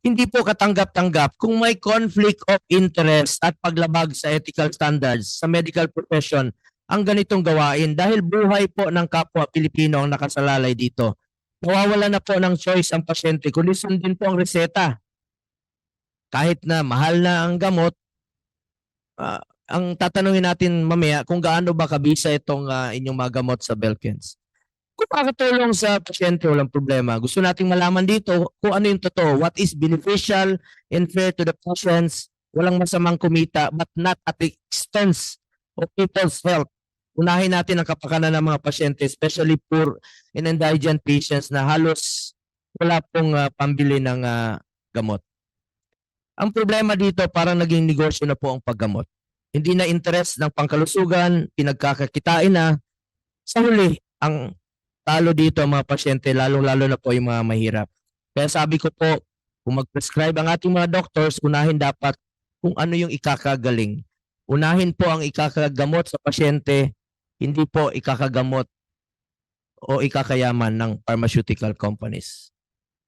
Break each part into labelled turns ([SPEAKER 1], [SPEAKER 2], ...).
[SPEAKER 1] hindi po katanggap-tanggap kung may conflict of interest at paglabag sa ethical standards sa medical profession ang ganitong gawain dahil buhay po ng kapwa Pilipino ang nakasalalay dito. Nawawala na po ng choice ang pasyente kundi sundin po ang reseta. Kahit na mahal na ang gamot, ah, ang tatanungin natin mamaya kung gaano ba kabisa itong ah, inyong mga gamot sa Belkins. Kung makakatulong sa pasyente, walang problema. Gusto nating malaman dito kung ano yung totoo. What is beneficial and fair to the patients. Walang masamang kumita but not at the expense of people's health. Unahin natin ang kapakanan ng mga pasyente, especially poor and indigent patients na halos wala pong ah, pambili ng ah, gamot. Ang problema dito, parang naging negosyo na po ang paggamot. Hindi na interest ng pangkalusugan, pinagkakakitain na. Sa huli, ang talo dito ang mga pasyente, lalong-lalo na po yung mga mahirap. Kaya sabi ko po, kung mag-prescribe ang ating mga doctors, unahin dapat kung ano yung ikakagaling. Unahin po ang ikakagamot sa pasyente, hindi po ikakagamot o ikakayaman ng pharmaceutical companies.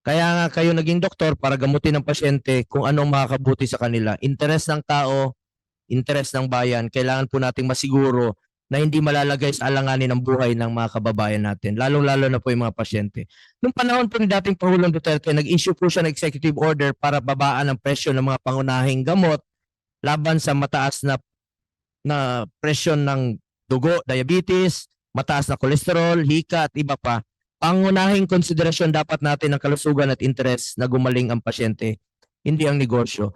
[SPEAKER 1] Kaya nga kayo naging doktor para gamutin ang pasyente kung anong makakabuti sa kanila. Interes ng tao, interes ng bayan, kailangan po nating masiguro na hindi malalagay sa alanganin ng buhay ng mga kababayan natin, lalong-lalo na po yung mga pasyente. Noong panahon po ni dating Pangulong Duterte, nag-issue po siya ng executive order para babaan ang presyo ng mga pangunahing gamot laban sa mataas na na presyon ng dugo, diabetes, mataas na kolesterol, hika at iba pa. Pangunahing konsiderasyon dapat natin ang kalusugan at interes na gumaling ang pasyente, hindi ang negosyo.